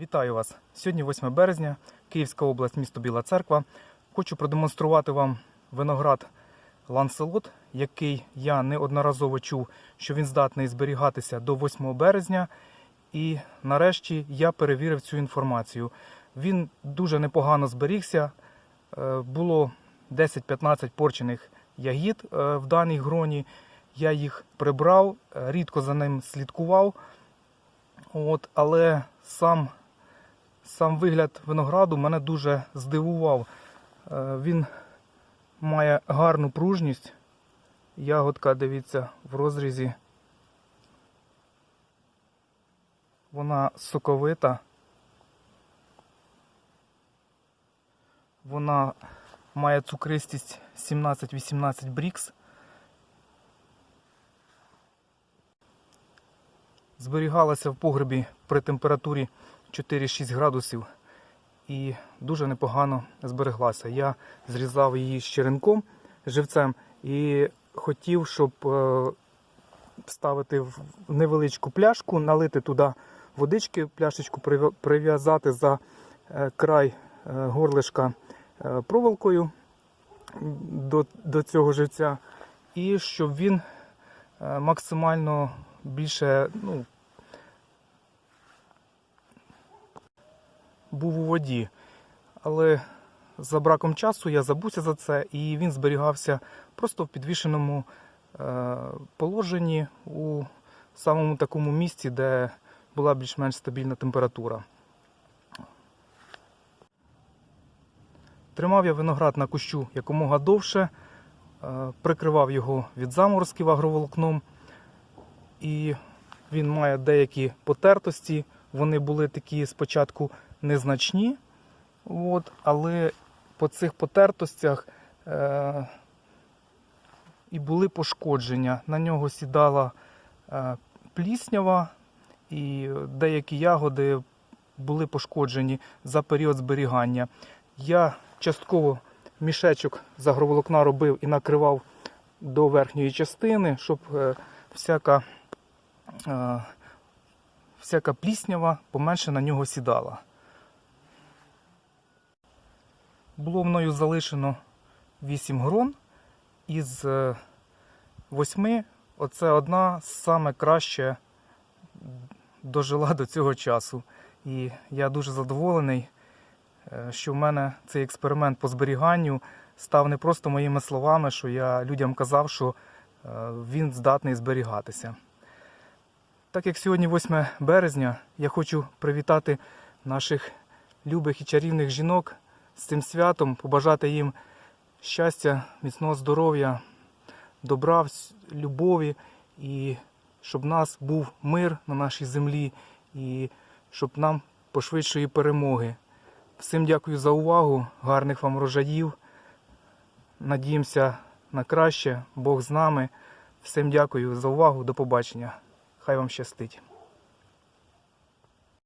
Вітаю вас! Сьогодні 8 березня, Київська область, місто Біла Церква. Хочу продемонструвати вам виноград Ланселот, який я неодноразово чув, що він здатний зберігатися до 8 березня. І нарешті я перевірив цю інформацію. Він дуже непогано зберігся. Е, Було 10-15 порчених ягід е, в даній гроні. Я їх прибрав, е, рідко за ним слідкував. От, але сам, сам вигляд винограду мене дуже здивував. Е, Він має гарну пружність. Ягодка, дивіться, в розрізі. Вона соковита. Вона має цукристість 17-18 брікс. зберігалася в погребі при температурі 4-6 градусів і дуже непогано збереглася. Я зрізав її з черенком живцем і хотів, щоб е, вставити в невеличку пляшку, налити туди водички, пляшечку прив'язати за е, край е, горлишка проволокою до, до цього живця, і щоб він максимально більше ну, був у воді. Але за браком часу я забувся за це, і він зберігався просто в підвішеному е, положенні у самому такому місці, де була більш-менш стабільна температура. Тримав я виноград на кущу якомога довше, е, прикривав його від заморозків агроволокном, і він має деякі потертості. Вони були такі спочатку незначні, от, але по цих потертостях е, і були пошкодження. На нього сідала е, пліснява, і деякі ягоди були пошкоджені за період зберігання. Я частково мішечок з агроволокна робив і накривав до верхньої частини, щоб е, всяка, е, всяка пліснява поменше на нього сідала. Було мною залишено 8 грон із 8. Оце одна саме краще дожила до цього часу. І я дуже задоволений, е, що в мене цей експеримент по зберіганню став не просто моїми словами, що я людям казав, що е, він здатний зберігатися. Так як сьогодні 8 березня, я хочу привітати наших любих і чарівних жінок з цим святом, побажати їм щастя, міцного здоров'я, добра, любові і щоб в нас був мир на нашій землі і щоб нам пошвидшої перемоги. Всім дякую за увагу, гарних вам рожаїв. Надіємося на краще. Бог з нами. Всім дякую за увагу. До побачення. Хай вам щастить.